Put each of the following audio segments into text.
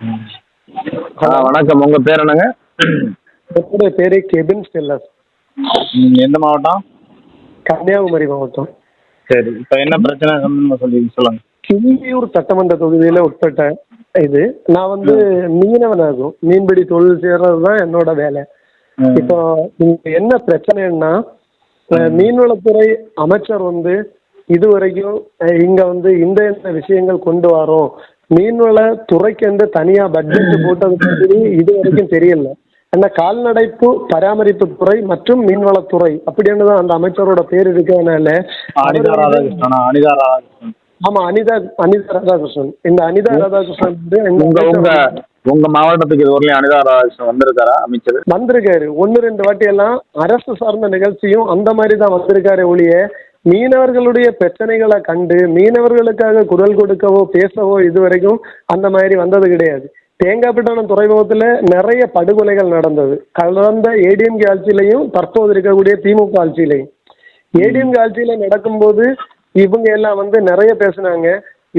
ஆ வணக்கம். உங்கள் பேர் என்னங்க? என்னுடைய பேரு கெபின் ஸ்டெல்லஸ். ம், எந்த மாவட்டம்? கன்னியாகுமரி மாவட்டம். சரி இப்போ என்ன பிரச்சனை சம்பந்தமா சொல்லி சொல்லுங்க. கிள்ளியூர் சட்டமன்ற தொகுதியில உட்பட்ட இது. நான் வந்து மீனவனாகும். மீன்பிடி தொழில் செய்யறது தான் என்னோட வேலை. ம். இப்போ இங்க என்ன பிரச்சனைன்னா அஹ், மீன்வளத்துறை அமைச்சர் வந்து இதுவரைக்கும் அஹ், இங்க வந்து இந்த இந்த விஷயங்கள் கொண்டு வரோம் மீன்வள துறைக்கு தனியா பட்ஜெட் போட்டது மாதிரி இது வரைக்கும் தெரியல. அந்த கால்நடைப்பு பராமரிப்பு துறை மற்றும் மீன்வளத்துறை அப்படின்னு தான் அந்த அமைச்சரோட பேர் இருக்கிறதுனால ஆமா அனிதா அனிதா ராதாகிருஷ்ணன். இந்த அனிதா ராதாகிருஷ்ணன் வந்து உங்க உங்க மாவட்டத்துக்கு இது வரலையும் அனிதா ராதாகிருஷ்ணன் வந்திருக்காரா அமைச்சர்? வந்திருக்காரு. ஒன்று ரெண்டு வாட்டி எல்லாம் அரசு சார்ந்த நிகழ்ச்சியும் அந்த மாதிரி தான் வந்திருக்காரு ஒழிய மீனவர்களுடைய பிரச்சனைகளை கண்டு மீனவர்களுக்காக குரல் கொடுக்கவோ பேசவோ இது வரைக்கும் அந்த மாதிரி வந்தது கிடையாது. தேங்காய்பட்டணம் துறைமுகத்தில் நிறைய படுகொலைகள் நடந்தது. கடந்த ஏடிஎம்கே ஆட்சியிலையும் தற்போது இருக்கக்கூடிய திமுக ஆட்சியிலையும். ஏடிஎம்கே ஆட்சியில் நடக்கும்போது இவங்க எல்லாம் வந்து நிறைய பேசுனாங்க.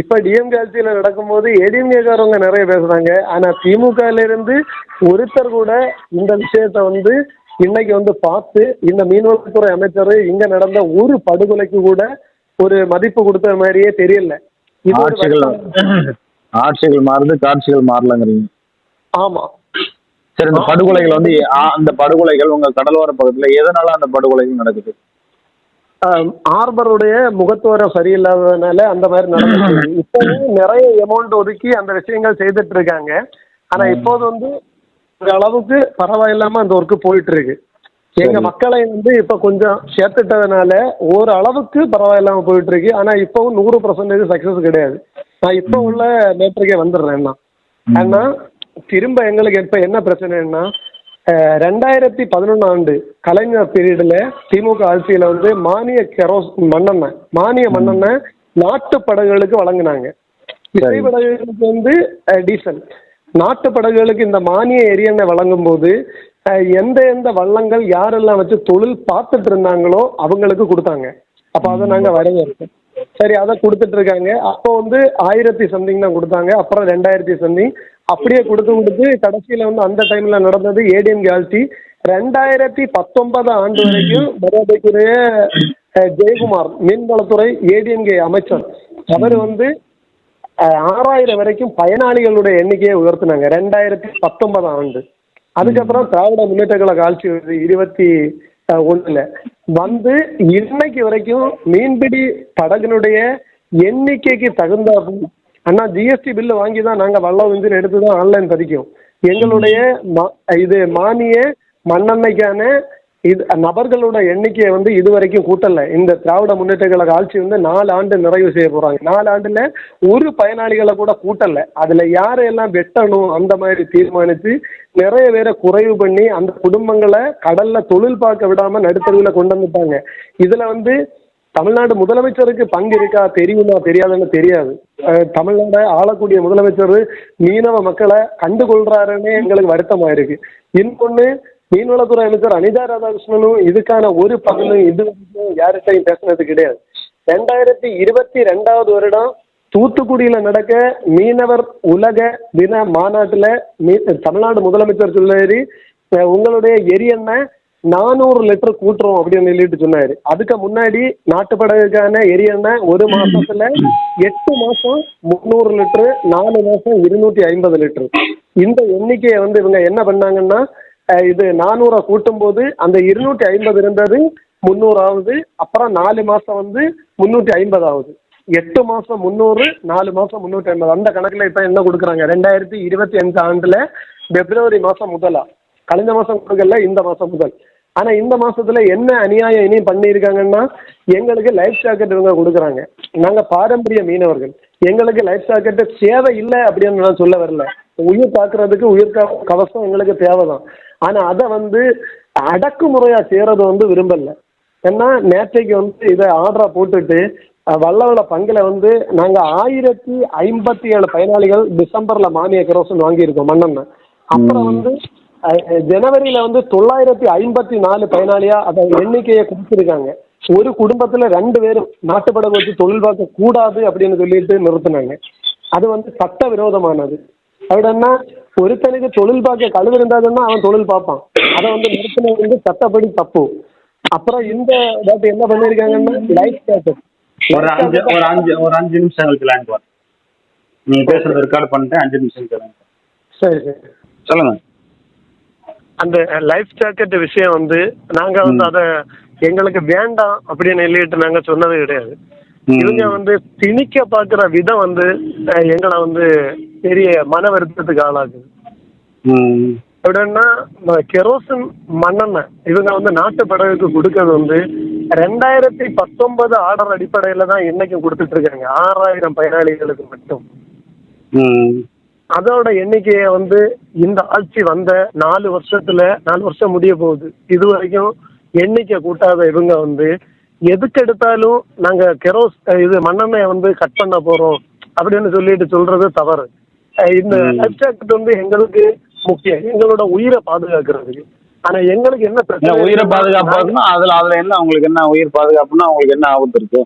இப்போ டிஎம்கே ஆட்சியில் நடக்கும்போது ஏடிஎம்கேக்காரவங்க நிறைய பேசுறாங்க. ஆனால் திமுகல இருந்து ஒருத்தர் கூட இந்த விஷயத்த வந்து இன்னைக்கு வந்து பார்த்து இந்த மீன்வளத்துறை அமைச்சர் இங்க நடந்த ஒரு படுகொலைக்கு கூட ஒரு மதிப்பு கொடுத்த மாதிரியே தெரியல. ஆட்சிகள். ஆட்சிகள் மாறுது காட்சிகள் மாறலங்கிறீங்க. ஆமா. சரி இந்த படுகொலைகள் வந்து அந்த படுகொலைகள் உங்க கடலோர பகுதியில எதனால அந்த படுகொலைகள் நடக்குது? ஆர்பருடைய முகத்துவரம் சரியில்லாததுனால அந்த மாதிரி நடந்துச்சு. இப்போவும் நிறைய அமௌண்ட் ஒதுக்கி அந்த விஷயங்கள் செய்துட்டு இருக்காங்க. ஆனா இப்போது வந்து ஒரு அளவுக்கு பரவாயில்லாம அந்த ஒர்க்கு போயிட்டு இருக்கு எங்க. மக்களை வந்து இப்ப கொஞ்சம் சேர்த்துட்டதுனால ஒரு அளவுக்கு பரவாயில்லாம போயிட்டு இருக்கு ஆனா இப்பவும் நூறு பர்சன்டேஜ் சக்சஸ் கிடையாது. நான் இப்போ உள்ள மேட்ருக்கே வந்துடுறேன். ஆனா திரும்ப எங்களுக்கு இப்ப என்ன பிரச்சனைன்னா ரெண்டாயிரத்தி பதினொன்று ஆண்டு கலைஞர் பீரியடில் திமுக ஆட்சியில் வந்து மானிய கெரோஸ் மண்ணெண்ணெய் மானிய மண்ணெண்ணெய் நாட்டு படகுகளுக்கு வழங்கினாங்க. விசை படகுகளுக்கு வந்து டீசல் நாட்டு படகுகளுக்கு இந்த மானிய எரியெண்ணெய் வழங்கும் போது எந்த எந்த வள்ளங்கள் யாரெல்லாம் வச்சு தொழில் பார்த்துட்டு இருந்தாங்களோ அவங்களுக்கு கொடுத்தாங்க. அப்போ அதை நாங்கள் வரவேற்போம் சரி அதை கொடுத்துட்டு இருக்காங்க. அப்போ வந்து ஆயிரத்தி சம்திங் தான் கொடுத்தாங்க. அப்புறம் ரெண்டாயிரத்தி சம்திங் அப்படியே கொடுத்து கொடுத்து கடைசியில் வந்து அந்த டைமில் நடந்தது ஏடிஎம் கேல்சி ரெண்டாயிரத்தி பத்தொன்பது ஆண்டு வரைக்கும் மரியாதைக்குரிய ஜெயக்குமார் மீன்வளத்துறை ஏடிஎம்கே அமைச்சர். அவர் வந்து ஆறாயிரம் வரைக்கும் பயனாளிகளுடைய எண்ணிக்கையை உயர்த்தினாங்க. ரெண்டாயிரத்தி பத்தொன்பதாம் ஆண்டு. அதுக்கப்புறம் திராவிட முன்னேற்ற கழக ஆட்சி வருது இருபத்தி ஒன்றில் வந்து இன்னைக்கு வரைக்கும் மீன்பிடி படகுனுடைய எண்ணிக்கைக்கு தகுந்த அண்ணா ஜிஎஸ்டி பில்லு வாங்கி தான் நாங்கள் வல்லம் இன்ஜின் எடுத்து தான் ஆன்லைன் பதிக்கும். எங்களுடைய மா இது மானிய மண்ணெண்ணெய்க்கான இது நபர்களோட எண்ணிக்கையை வந்து இது வரைக்கும் கூட்டல. இந்த திராவிட முன்னேற்ற கழக ஆட்சி வந்து நாலு ஆண்டு நிறைவு செய்ய போறாங்க. நாலு ஆண்டுல ஒரு பயனாளிகளை கூட கூட்டல. அதுல யாரையெல்லாம் வெட்டணும் அந்த மாதிரி தீர்மானிச்சு நிறைய பேரை குறைவு பண்ணி அந்த குடும்பங்களை கடல்ல தொழில் பார்க்க விடாம நடுத்தருவில் கொண்டு வந்துட்டாங்க. இதுல வந்து தமிழ்நாடு முதலமைச்சருக்கு பங்கு இருக்கா தெரியுமா தெரியாதுன்னு தெரியாது. அஹ் தமிழ்நாடை ஆளக்கூடிய முதலமைச்சர் மீனவ மக்களை கண்டுகொள்றாருன்னு எங்களுக்கு வருத்தமா இருக்கு. இன்னொன்னு மீன்வளத்துறை அமைச்சர் அனிதா ராதாகிருஷ்ணனும் இதுக்கான ஒரு பகலும் இது வரைக்கும் யார்கிட்டையும் பேசுனது கிடையாது. ரெண்டாயிரத்தி இருபத்தி ரெண்டாவது வருடம் தூத்துக்குடியில நடக்க மீனவர் உலக தின மாநாட்டுல மீ தமிழ்நாடு முதலமைச்சர் சொல்லாரு உங்களுடைய எரியெண்ணெய் நானூறு லிட்டர் கூட்டுறோம் அப்படின்னு சொல்லிட்டு சொன்னாரு. அதுக்கு முன்னாடி நாட்டு படகுக்கான எரியெண்ணெய் ஒரு மாசத்துல எட்டு மாசம் முந்நூறு லிட்டரு நாலு மாசம் இருநூத்தி ஐம்பது லிட்டரு. இந்த எண்ணிக்கையை வந்து இவங்க என்ன பண்ணாங்கன்னா இது நானூறை கூட்டும் போது அந்த இருநூத்தி ஐம்பது இருந்தது முந்நூறு ஆகுது அப்புறம் நாலு மாசம் வந்து முந்நூற்றி ஐம்பது ஆகுது எட்டு மாசம் முந்நூறு நாலு மாசம் முந்நூற்றி ஐம்பது. அந்த கணக்குல இப்ப என்ன கொடுக்குறாங்க? ரெண்டாயிரத்தி இருபத்தி அஞ்சு ஆண்டுல பிப்ரவரி மாசம் முதலா. கழிஞ்ச மாசம் கொடுக்கல இந்த மாசம் முதல். ஆனா இந்த மாசத்துல என்ன அநியாயம் இனி பண்ணியிருக்காங்கன்னா எங்களுக்கு லைஃப் ஜாக்கெட் இவங்க கொடுக்குறாங்க. நாங்க பாரம்பரிய மீனவர்கள். எங்களுக்கு லைஃப் ஜாக்கெட்டு தேவை இல்லை அப்படின்னு நான் சொல்ல வரல. உயிர் காக்குறதுக்கு உயிர் கவசம் எங்களுக்கு தேவைதான். ஆனா அதை வந்து அடக்குமுறையா செய்யறது வந்து விரும்பல. ஏன்னா நேற்றைக்கு வந்து இதை ஆர்டரா போட்டுட்டு வல்லவள பங்குல வந்து நாங்க ஆயிரத்தி ஐம்பத்தி ஏழு பயனாளிகள் டிசம்பர்ல மானிய கிரோசன் வாங்கியிருக்கோம் மண்ணெண்ணெய் அப்புறம் வந்து ஜனவரியில வந்து தொள்ளாயிரத்தி ஐம்பத்தி நாலு பயனாளியா அதை எண்ணிக்கையை கொடுத்துருக்காங்க ஒரு குடும்பத்துல ரெண்டு பேரும் நாட்டுப்படகு வச்சு தொழில் பார்க்க கூடாது அப்படின்னு சொல்லிட்டு நிறுத்தினாங்க. அது வந்து சட்ட விரோதமானது அப்படின்னா ஒருத்தனுக்கு தொழில் பார்க்க கழுவு இருந்தாதுன்னா அவன் தொழில் பார்ப்பான். அதை வந்து நிறுத்தினது வந்து சட்டப்படி தப்பு. அப்புறம் இந்த வாட்டி என்ன பண்ணியிருக்காங்கன்னா லைஃப் ஜாக்கெட் ஒரு அஞ்சு ஒரு அஞ்சு ஒரு அஞ்சு நிமிஷம் கழிச்சு லைன் வரும் நீங்க பேசுறது ரெக்கார்ட் பண்ணிட்டு அஞ்சு நிமிஷம் கழிச்சு சரி சரி. சொல்லுங்க. அந்த லைஃப் ஜாக்கெட் விஷயம் வந்து நாங்க வந்து. அத எங்களுக்கு வேண்டாம் அப்படின்னு எழுதிட்டு நாங்க சொன்னது கிடையாது. இவங்க வந்து திணிக்க பாக்குற விதம் வந்து எங்களை வந்து பெரிய மன வருத்தத்துக்கு ஆளாகுது எப்படின்னா கெரோசின் மண்ணெண்ணெய் இவங்க வந்து நாட்டு படகுக்கு கொடுக்கறது வந்து ரெண்டாயிரத்தி பத்தொன்பது ஆர்டர் அடிப்படையில தான் இன்னைக்கும் கொடுத்துட்டு இருக்காங்க ஆறாயிரம் பயனாளிகளுக்கு மட்டும். அதோட எண்ணிக்கையை வந்து இந்த ஆட்சி வந்த நாலு வருஷத்துல நாலு வருஷம் முடிய போகுது. இது வரைக்கும் எண்ணிக்கை கூட்டாத இவங்க வந்து எதுக்கு எடுத்தாலும் நாங்க கெரோஸ் இது மண்ணெண்ணெயை வந்து கட் பண்ண போறோம் அப்படின்னு சொல்லிட்டு சொல்றது தவறு. இந்த ஜாக்கெட் வந்து எங்களுக்கு முக்கியம். எங்களோட உயிரை பாதுகாக்கிறதுக்கு ஆனா எங்களுக்கு என்ன பிரச்சனை உயிரை இருக்குன்னா, பாதுகாப்பாக்குன்னா அதுல அதுல என்ன உங்களுக்கு என்ன உயிர் பாதுகாப்புன்னா உங்களுக்கு என்ன ஆபத்து இருக்கு?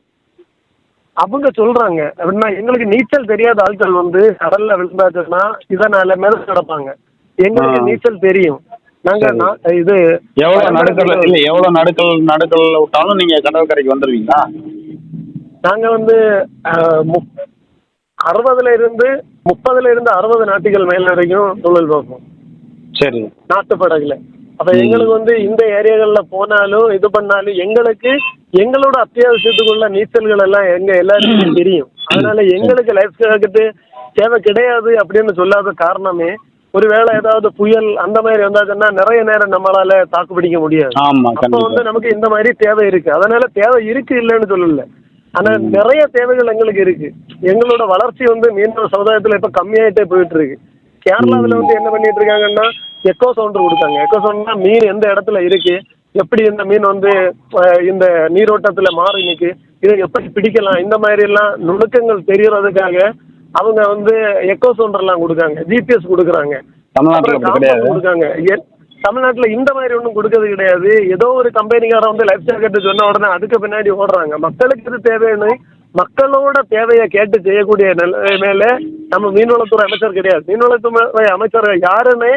அவங்க சொல்றாங்க. அப்படின்னா எங்களுக்கு நீச்சல் தெரியாத ஆட்கள் வந்து கடல்ல விழுந்தாச்சுன்னா இதனால மேல கிடப்பாங்க எங்களுக்கு. நீச்சல் தெரியும். நாங்க இது எவ்வளவு நடுக்கல் இல்ல எவ்வளவு நடுக்கல் நடுக்கல்ல விட்டாலும் நீங்க கடற்கரைக்கு வந்துருவீங்களா? நாங்க வந்து அறுபதுல இருந்து முப்பதுல இருந்து அறுபது நாட்டுகள் மேல வரைக்கும் தொழில் பார்ப்போம் சரி. நாட்டு படகுல அப்ப. எங்களுக்கு வந்து இந்த ஏரியாகள்ல போனாலும் இது பண்ணாலும் எங்களுக்கு எங்களோட அத்தியாவசியத்துக்குள்ள நீச்சல்கள் எல்லாம் எங்க எல்லாருக்கும் தெரியும். அதனால எங்களுக்கு லைஃப் ஜாக்கெட்டு தேவை கிடையாது அப்படின்னு சொல்லாத காரணமே ஒருவேளை ஏதாவது புயல் அந்த மாதிரி வந்தாச்சுன்னா நிறைய நேரம் நம்மளால தாக்கு பிடிக்க முடியாது அப்போ வந்து நமக்கு இந்த மாதிரி தேவை இருக்கு. அதனால தேவை இருக்கு இல்லைன்னு சொல்லல. ஆனா. நிறைய தேவைகள் எங்களுக்கு இருக்கு. எங்களோட வளர்ச்சி வந்து மீனவ சமுதாயத்துல இப்ப கம்மியாயிட்டே போயிட்டு இருக்கு கேரளாவுல. வந்து என்ன பண்ணிட்டு இருக்காங்கன்னா எக்கோ சவுண்டர் கொடுத்தாங்க எக்கோ சவுண்ட்னா மீன் எந்த இடத்துல இருக்கு? எப்படி இந்த மீன் வந்து இந்த நீரோட்டத்துல மாறி நிக்கு? இதை எப்படி பிடிக்கலாம்? இந்த மாதிரி எல்லாம் நுணுக்கங்கள் தெரியறதுக்காக அவங்க வந்து எக்கோ சவுண்டர் எல்லாம் கொடுக்காங்க. ஜிபிஎஸ் கொடுக்குறாங்க. தமிழ்நாட்டுல தமிழ்நாட்டில் தமிழ்நாட்டுல இந்த மாதிரி ஒன்றும் கொடுக்கறது கிடையாது. ஏதோ ஒரு கம்பெனிக்காரன் வந்து லைஃப் ஜாக்கெட் சொன்ன உடனே அதுக்கு பின்னாடி ஓடுறாங்க. மக்களுக்கு இது தேவைன்னு மக்களோட தேவையை கேட்டு செய்யக்கூடிய நிலைமையில நம்ம மீன்வளத்துறை அமைச்சர் கிடையாது. மீன்வளத்துறை அமைச்சர் யாருன்னு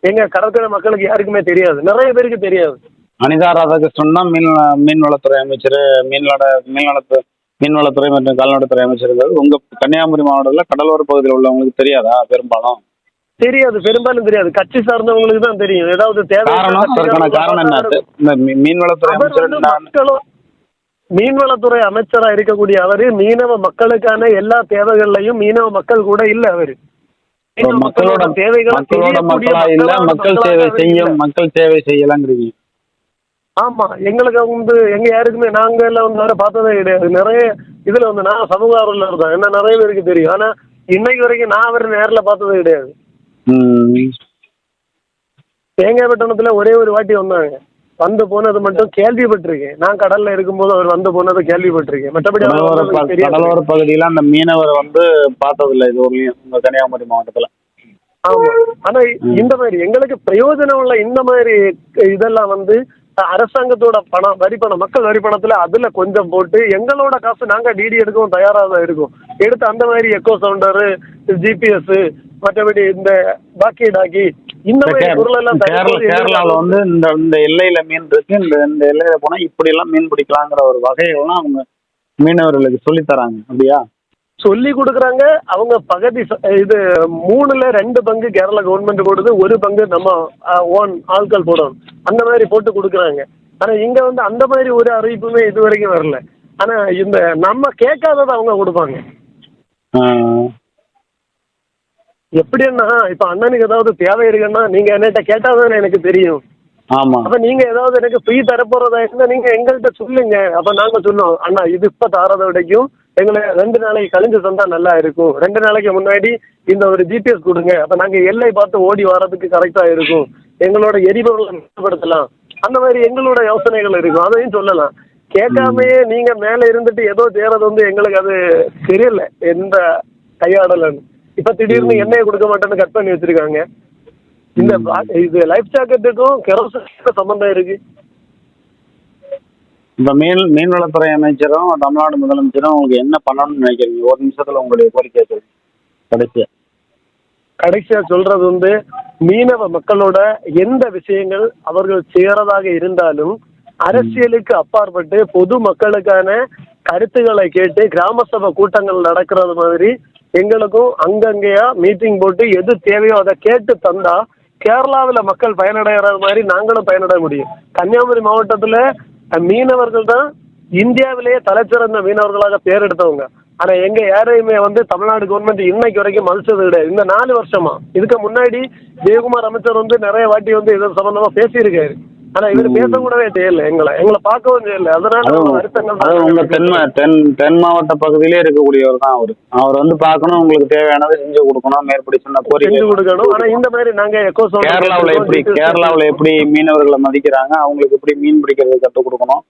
எங்க கடற்கரை மக்களுக்கு யாருக்குமே தெரியாது. நிறைய பேருக்கு தெரியாது. அனிதா ராதாகிருஷ்ணன் தான் மீன் மீன்வளத்துறை அமைச்சர் மீன்வள மீன்வளத்து மீன்வளத்துறை மற்றும் கால்நடைத்துறை அமைச்சர்கள் உங்க கன்னியாகுமரி மாவட்டத்தில் கடலோர பகுதியில் உள்ளவங்களுக்கு தெரியாதா? பெரும்பாலும். தெரியாது பெரும்பாலும் தெரியாது. கட்சி சார்ந்தவங்களுக்கு தான் தெரியும். ஏதாவது தேவை காரணம் அதற்கான காரணம் என்ன? இந்த மீ- மீன்வளத்துறை அமைச்சர் இருக்கக்கூடிய அவரு மீனவ மக்களுக்கான எல்லா தேவைகள்லையும் மீனவ மக்கள் கூட இல்ல அவரு. மக்களோட தேவைகளை மக்களா சேவை செய்யும். மக்கள் சேவை செய்யலாங்கிறீங்க. ஆமா எங்களுக்கு வந்து எங்க யாருக்குமே நாங்க எல்லாம் வந்து வேற பார்த்ததே கிடையாது. நிறைய இதுல வந்து நான் சமூக ஆர்வலர் தான். என்ன நிறைய பேருக்கு தெரியும். ஆனா இன்னைக்கு வரைக்கும் நான் அவர் நேர்ல பார்த்ததே கிடையாது. தேங்காய் பட்டணத்துல ஒரே ஒரு வாட்டி வந்தாங்க. வந்து போனது மட்டும் கேள்விப்பட்டிருக்கேன். நான் கடல்ல இருக்கும்போது அவர் வந்து போனதை கேள்விப்பட்டிருக்கேன். மற்றபடி கடலோர பகுதியில அந்த மீனவரை வந்து பார்த்ததில்ல. இது ஒரு கன்னியாகுமரி மாவட்டத்துல. ஆமா. ஆனா. இந்த மாதிரி எங்களுக்கு பிரயோஜனம் உள்ள இந்த மாதிரி இதெல்லாம் வந்து அரசாங்கத்தோட பணம் வரி பணம் மக்கள் வரி பணத்துல அதுல கொஞ்சம் போட்டு எங்களோட காசு நாங்க டிடி எடுக்கவும் தயாரா தான் இருக்கோம். எடுத்து அந்த மாதிரி எக்கோ சவுண்டரு ஜிபிஎஸ் மற்றபடி இந்த பாக்கி டாக்கி இந்த மாதிரி பொருள் எல்லாம் கேரள தயாரிப்பது கேரளால எங்களுக்கு வந்து இந்த இந்த எல்லையில மீன் இருக்கு. இந்த இந்த எல்லையில போனா இப்படி எல்லாம் மீன் பிடிக்கலாங்கிற ஒரு வகைகள்லாம் அவங்க மீனவர்களுக்கு சொல்லி தராங்க அப்படியா? சொல்லி கொடுக்குறாங்க. அவங்க பகுதி இது மூணுல ரெண்டு பங்கு கேரளா கவர்மெண்ட் போடுது. ஒரு பங்கு நம்ம ஓன் ஆட்கள் போடணும். அந்த மாதிரி போட்டு கொடுக்குறாங்க. ஆனா இங்க வந்து அந்த மாதிரி ஒரு அறிவிப்புமே இது வரைக்கும் வரல. ஆனா இந்த நம்ம கேட்காததை அவங்க கொடுப்பாங்க. ஆஹ் எப்படின்னா இப்ப அண்ணனுக்கு ஏதாவது தேவை இருக்குன்னா நீங்க என்கிட்ட கேட்டாதான் எனக்கு தெரியும். ஆமா. அப்ப நீங்க ஏதாவது எனக்கு ஃப்ரீ தரப்போறதா இருந்தா நீங்க எங்கள்கிட்ட சொல்லுங்க. அப்ப நாங்க சொல்லுவோம் அண்ணா இது இப்ப தாரத வரைக்கும் எங்களை ரெண்டு நாளைக்கு கழிஞ்சு தந்தா நல்லா இருக்கும். ரெண்டு நாளைக்கு முன்னாடி இந்த ஒரு ஜிபிஎஸ் கொடுங்க. அப்ப நாங்க எல்லை பார்த்து ஓடி வர்றதுக்கு கரெக்டா இருக்கும். எங்களோட எரிபொருளை மிச்சப்படுத்தலாம். அந்த மாதிரி எங்களோட யோசனைகள் இருக்கும். அதையும் சொல்லலாம். கேட்காமயே நீங்க மேல இருந்துட்டு ஏதோ தேறது வந்து எங்களுக்கு அது தெரியல. எந்த கையாடலன்னு. இப்ப திடீர்னு. எண்ணெயை கொடுக்க மாட்டேன்னு கட் பண்ணி வச்சிருக்காங்க. இந்த இது லைஃப் ஜாக்கெட்டுக்கும் கெரோசினுக்கும் சம்பந்தம் இருக்கு. இப்ப மீன் மீன்வளத்துறை அமைச்சரும் தமிழ்நாடு முதலமைச்சரும் உங்களுக்கு என்ன பண்ணணும்னு நினைக்கிறீங்க? ஒரு நிமிஷத்துல உங்களுடைய கோரிக்கை சொல்லுங்க கடைசியா. கடைசியா சொல்றது வந்து மீனவ மக்களோட எந்த விஷயங்கள் அவர்கள் செய்யறதாக இருந்தாலும் அரசியலுக்கு அப்பாற்பட்டு பொது மக்களுக்கான கருத்துக்களை கேட்டு கிராம சபை கூட்டங்கள் நடக்கிறது மாதிரி எங்களுக்கும் அங்கங்கேயா மீட்டிங் போட்டு எது தேவையோ அதை கேட்டு தந்தா கேரளாவில் மக்கள் பயனடைகிற மாதிரி நாங்களும் பயனடைய முடியும். கன்னியாகுமரி மாவட்டத்தில் மீனவர்கள் தான் இந்தியாவிலேயே தலைச்சிறந்த மீனவர்களாக பேர் எடுத்தவங்க. ஆனா எங்க யாரையுமே வந்து தமிழ்நாடு கவர்மெண்ட் இன்னைக்கு வரைக்கும் மதிச்சது கிடையாது. இந்த நாலு வருஷமா. இதுக்கு முன்னாடி ஜெயக்குமார் அமைச்சர் வந்து நிறைய வாட்டி வந்து இது சம்பந்தமா பேசியிருக்காரு. ஆனா இவர் பேசக்கூடவே செய்யல. எங்களை எங்களை பார்க்கவும் செய்யல. அதனால அது உங்க தென் மா- தென் தென் மாவட்ட பகுதியிலே இருக்கக்கூடியவர் தான் அவர். அவர் வந்து பார்க்கணும் உங்களுக்கு தேவையானதை செஞ்சு கொடுக்கணும் மேற்படி சொன்ன கோரிக்கை. செஞ்சு கொடுக்கணும். ஆனா இந்த மாதிரி நாங்க எக்கோ கேரளாவுல எப்படி கேரளாவுல எப்படி மீனவர்களை மதிக்கிறாங்க அவங்களுக்கு எப்படி மீன் பிடிக்கிறது கற்றுக் கொடுக்கணும்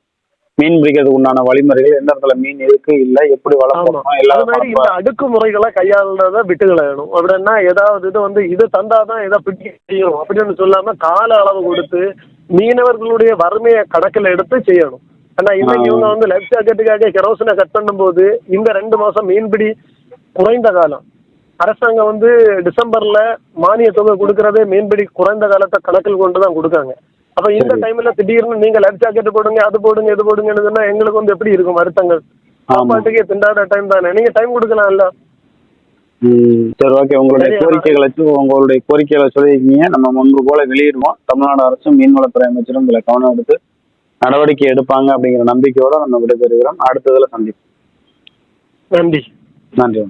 மீன் பிடிக்கிறதுக்கு உண்டான வழிமுறைகள் எந்த இடத்துல மீன் இருக்கு இல்ல எப்படி வளர்க்கணும் எல்லாரும் மாதிரி இந்த அடுக்குமுறைகளை கையாளுறத விட்டுகளணும் அப்படின்னா ஏதாவது இது வந்து இது தந்தாதான் இதை பிடிக்க முடியும் அப்படின்னு சொல்லாம கால அளவு கொடுத்து மீனவர்களுடைய வறுமையை கணக்கில் எடுத்து செய்யணும். ஆனா இன்னைக்கு. இவங்க வந்து லைஃப் ஜாக்கெட்டுக்காக கெரோசினை கட் பண்ணும்போது இந்த ரெண்டு மாசம் மீன்பிடி குறைந்த காலம். அரசாங்கம் வந்து டிசம்பர்ல மானிய தொகை கொடுக்கறதே மீன்பிடி குறைந்த காலத்தை கணக்கில் கொண்டு தான் கொடுக்காங்க. அப்ப இந்த. டைம்ல திடீர்னு நீங்க லைஃப் ஜாக்கெட் போடுங்க அது போடுங்க இது போடுங்கன்னு சொன்னா எங்களுக்கு வந்து எப்படி இருக்கும் வருத்தங்கள். சாப்பாட்டுக்கே திண்டாட டைம் தானே? நீங்க டைம் கொடுக்கலாம்ல? சரி ஓகே உங்களுடைய கோரிக்கைகளை உங்களுடைய கோரிக்கைகளை சொல்லியிருக்கீங்க. நம்ம முன்பு போல வெளியிடுவோம். தமிழ்நாடு அரசும் மீன்வளத்துறை அமைச்சரும் இதுல கவனம் எடுத்து நடவடிக்கை எடுப்பாங்க அப்படிங்கிற நம்பிக்கையோட நம்ம விடைபெறுகிறோம். அடுத்ததுல சந்திப்போம். நன்றி. நன்றி